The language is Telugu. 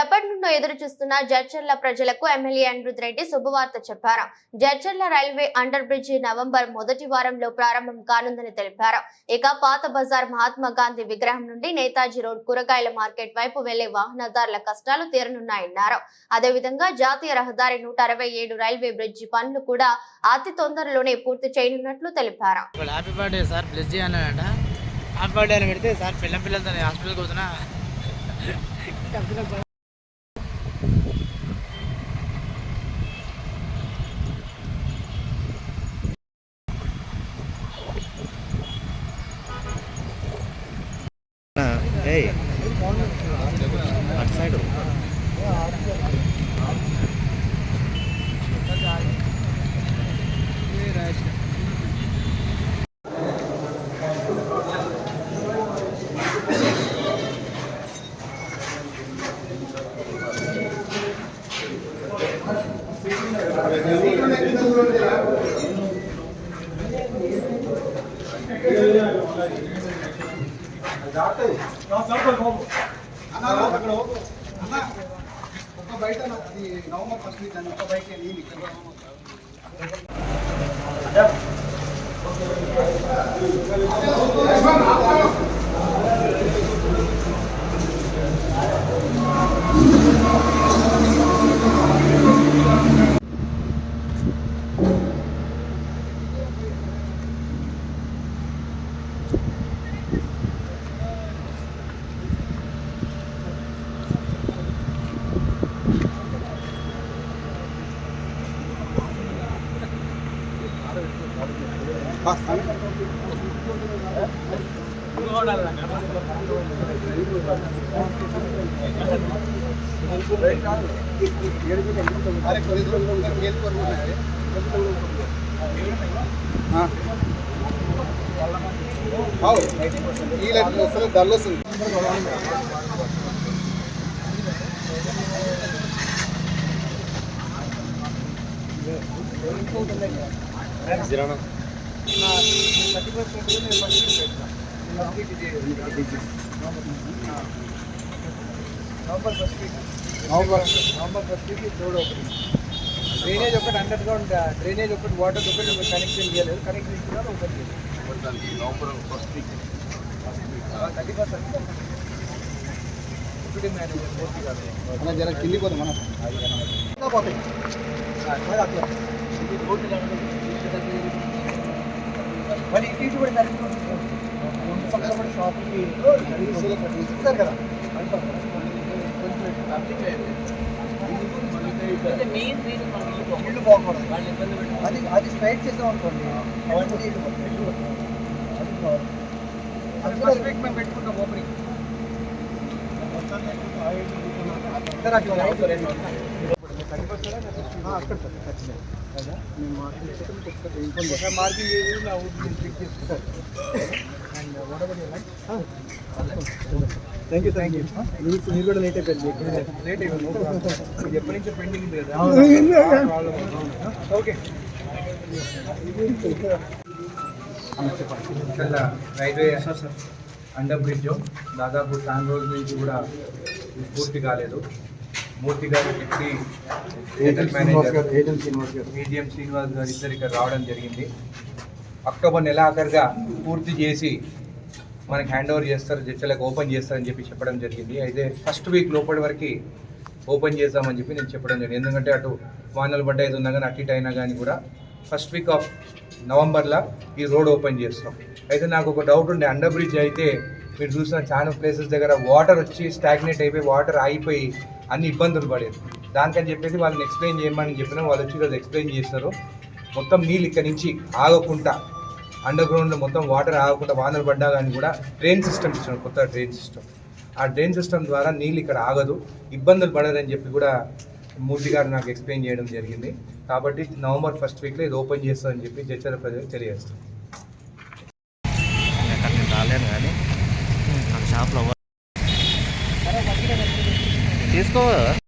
ఎప్పటి నుండో ఎదురు చూస్తున్న జడ్చర్ల ప్రజలకు ఎమ్మెల్యే అనిరుద్ రెడ్డి శుభవార్త చెప్పారు. Jadcherla railway under bridge November మొదటి వారంలో ప్రారంభం కానుందని తెలిపారు. ఇక పాత బజార్ మహాత్మా గాంధీ విగ్రహం నుండి నేతాజీ రోడ్ కూరగాయల మార్కెట్ వైపు వెళ్ళే వాహనదారుల కష్టాలు తీరనున్నాయన్నారు. అదేవిధంగా జాతీయ రహదారి నూట అరవై ఏడు రైల్వే బ్రిడ్జి పనులు కూడా అతి తొందరలోనే పూర్తి చేయనున్నట్లు తెలిపారు. పెడితే సార్ పిల్లలతో హాస్పిటల్కి పోతున్నా ఏయ్ అటు సైడ్ ఒక బయట నాకు నవంబర్ ఫస్ట్ వీక్ అని ఒక బయట నేను ఇక్కడ ఓకే ఈ లైట్ వస్తుంది ధరలు వస్తుంది November first week November November first week road opening drainage ఒకటి అండర్ గ్రౌండ్ డ్రైనేజ్ ఒకటి వాటర్ ఒకటి కనెక్షన్ చేయలేదు కనెక్షన్ ఇస్తున్నారు ఓపెన్ చేయలేదు November first week thirty percent deputy manager Murthy garu మన జర కింది పోదు మన పోతాయి అట్లా ఇది రోడ్డు మరి ఇటు ఇటు కూడా రెండు పక్కల కూడా షాపుకి ఇస్తారు కదా. ఇల్లు బాగుపడదు అది అది స్ట్రైట్ చేసాం అనుకోండి. అది మేము పెట్టుకుంటాం ఓపెనింగ్ సార్ అట్లా థ్యాంక్ యూ థ్యాంక్ యూ మీరు మీరు కూడా లేట్ అయిపోయింది లేట్ అయిపోయింది ఎప్పటి నుంచో పెండింగ్ ఉంది కదా ఓకే ఇక్కడ రైల్వే అండర్ బ్రిడ్జ్ దాదాపు చాలా రోజుల నుంచి కూడా ఇది పూర్తి కాలేదు Murthy garu deputy agent manager agent Srinivas garu. Medium Srinivas గారు ఇద్దరు ఇక్కడ రావడం జరిగింది. అక్టోబర్ నెల ఆఖరిగా పూర్తి చేసి మనకి హ్యాండ్ ఓవర్ చేస్తారు జడ్చలకు ఓపెన్ చేస్తారని చెప్పి చెప్పడం జరిగింది. అయితే ఫస్ట్ వీక్ లోపలి వరకు ఓపెన్ చేద్దామని చెప్పి నేను చెప్పడం జరిగింది. ఎందుకంటే అటు వానలు పడ్డ ఇది ఉన్నా కానీ అటు ఇటు అయినా కానీ కూడా ఫస్ట్ వీక్ ఆఫ్ నవంబర్లో ఈ రోడ్ ఓపెన్ చేస్తాం. అయితే నాకు ఒక డౌట్ ఉండే అండర్ బ్రిడ్జ్ అయితే మీరు చూసిన చాలా ప్లేసెస్ దగ్గర వాటర్ వచ్చి స్టాగ్నేట్ అయిపోయి వాటర్ ఆగిపోయి అన్ని ఇబ్బందులు పడేది. దానికని చెప్పేసి వాళ్ళని ఎక్స్ప్లెయిన్ చేయమని చెప్పిన వాళ్ళు వచ్చి ఈరోజు ఎక్స్ప్లెయిన్ చేస్తారు. మొత్తం నీళ్ళు ఇక్కడ నుంచి ఆగకుండా అండర్ గ్రౌండ్లో మొత్తం వాటర్ ఆగకుండా వానలు పడ్డా కానీ కూడా డ్రైన్ సిస్టమ్ ఇచ్చారు కొత్త డ్రైన్ సిస్టమ్ ఆ డ్రైన్ సిస్టమ్ ద్వారా నీళ్ళు ఇక్కడ ఆగదు ఇబ్బందులు పడదని చెప్పి కూడా మూర్తి గారు నాకు ఎక్స్ప్లెయిన్ చేయడం జరిగింది. కాబట్టి నవంబర్ ఫస్ట్ వీక్లో ఇది ఓపెన్ చేస్తామని చెప్పి జడ్చల ప్రజలకు తెలియజేస్తాం. రాలేదు కానీ షాప్లో. తీసుకో.